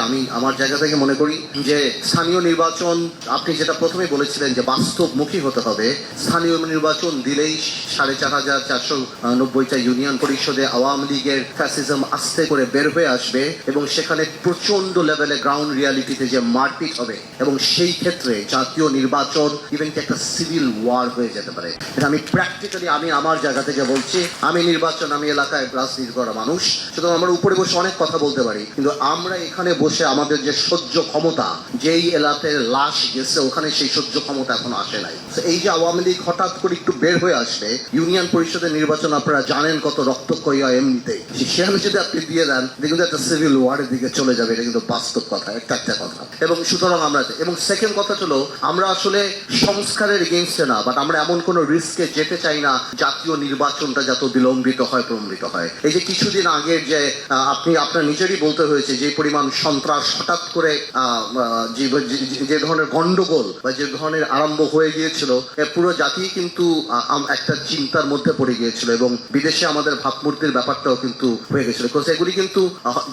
আমি আমার জায়গা থেকে মনে করি যে স্থানীয় নির্বাচন, আপনি যেটা প্রথমে বলেছিলেন যে বাস্তবমুখী হতে হবে, স্থানীয় নির্বাচন দিলেই সাড়ে চার হাজার চারশো নব্বইটা ইউনিয়ন পরিষদে আওয়ামী লীগের ফ্যাসিজম আস্তে করে বের হয়ে আসবে এবং সেখানে প্রচণ্ড লেভেলে গ্রাউন্ড রিয়ালিটিতে যে মারপিট হবে এবং সেই ক্ষেত্রে জাতীয় নির্বাচন ইভেন কি একটা সিভিল ওয়ার হয়ে যেতে পারে। এটা আমি প্র্যাকটিক্যালি আমি আমার জায়গা থেকে বলছি, আমি নির্বাচন, আমি এলাকায় রাজনীতি করা মানুষ। সুতরাং আমরা উপরে বসে অনেক কথা বলতে পারি, কিন্তু আমরা এখানে বসে আমাদের যে সহ্য ক্ষমতা, যেই এলাকায় লাশ গেছে, ওখানে সেই সহ্য ক্ষমতা এখন আসে নাই। এই যে আওয়ামী লীগ হঠাৎ করে একটু বের হয়ে আসবে, ইউনিয়ন পরিষদের নির্বাচন আপনারা জানেন কত রক্তক্ষয়ী হয় এমনিতেই। সেখানে যদি আপনি দিয়ে দেন দেখুন একটা সিভিল ওয়ারের দিকে চলে যাবে, এটা কিন্তু বাস্তব কথা, একটা একটা কথা। এবং সুতরাং আমরা, এবং সেকেন্ড কথা হলো, আমরা আসলে সংস্কারের এগেনস্টে না বাট আমরা এমন কোন রিস্কে যেতে চাই না, জাতীয় নির্বাচনটা যত বিলম্বিত হয়, প্রলম্বিত হয়। এই যে কিছুদিন আগের যে আপনি, আপনার নিজেরই বলতে হয়েছে যে পরিমাণ সন্ত্রাস হঠাৎ করে যে ধরনের গন্ডগোল বা যে ধরনের আরম্ভ হয়ে গিয়েছিল পুরো জাতি কিন্তু একটা চিন্তার মধ্যে পড়ে গিয়েছিল এবং বিদেশে আমাদের ভাবমূর্তির ব্যাপারটাও কিন্তু হয়ে গেছিল। এগুলি কিন্তু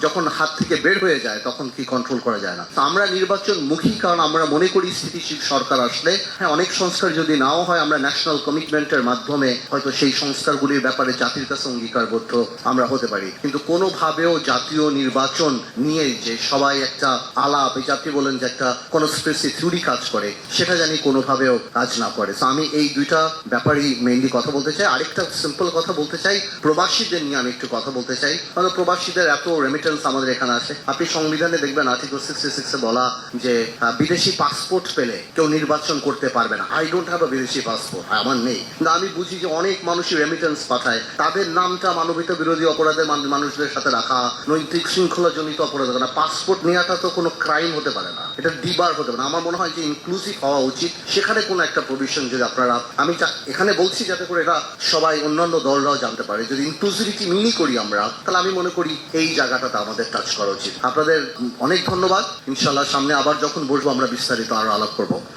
যখন হাত থেকে বের হয়ে যায়, তখন কি কন্ট্রোল করা যায় না। তো আমরা নির্বাচন মুখী কারণ আমরা মনে করি স্থিতিশীল সরকার আসলে হ্যাঁ অনেক সংস্কার যদি নাও হয়, আমরা ন্যাশনাল কমিটমেন্টের মাধ্যমে হয়তো সেই সংস্কারগুলির ব্যাপারে জাতির কাছে অঙ্গীকারবদ্ধ আমরা হতে পারি। কিন্তু কোনোভাবেও জাতীয় নির্বাচন নিয়ে যে সবাই একটা আলাপ, এই জাতি বলেন যে একটা কনস্পিরেসি থিওরি কাজ করে, সেটা জানি কোনোভাবেও কাজ না করে। তো আমি এই দুইটা ব্যাপারেই মেইনলি কথা বলতে চাই। আরেকটা সিম্পল কথা বলতে চাই, প্রবাসীদের নিয়ে আমি একটু কথা বলতে চাই। কারণ প্রবাসীদের এত রেমিটেন্স আমাদের এখানে আছে। আপনি সংবিধানে দেখবেন আর্টিকেল সিক্সটি সিক্সে বলা যে বিদেশি পাসপোর্ট পেলে কেউ নির্বাচন করতে পারবে না। আই ডোন্ট হ্যাভ বিদেশি পাসপোর্ট আমার নেই। কিন্তু আমি বুঝি যে অনেক মানুষই রেমিটেন্স পাঠায়। তাদের নামটা মানবিত বিরোধী অপরাধের মানুষদের সাথে রাখা, নৈতিক শৃঙ্খলা জনিত অপরাধ, না পাসপোর্ট নেওয়াটা তো কোনো ক্রাইম হতে পারে না। এটা ডিবার হতে পারে না। আমার মনে হয় যে ইনক্লুসিভ হওয়া উচিত। সেখানে কোনো একটা প্রভিশন যদি আপনারা আমি এখানে বলছি যাতে করে এটা সবাই, অন্যান্য দলরাও জানতে পারে। যদি ইনক্লুসিভিটি মিনি করি আমরা, তাহলে আমি মনে করি এই জায়গাটাতে আমাদের টাচ করা উচিত। আপনাদের অনেক ধন্যবাদ। ইনশাল্লাহ সামনে আবার যখন বসবো আমরা বিস্তারিত আরও আলাপ করব।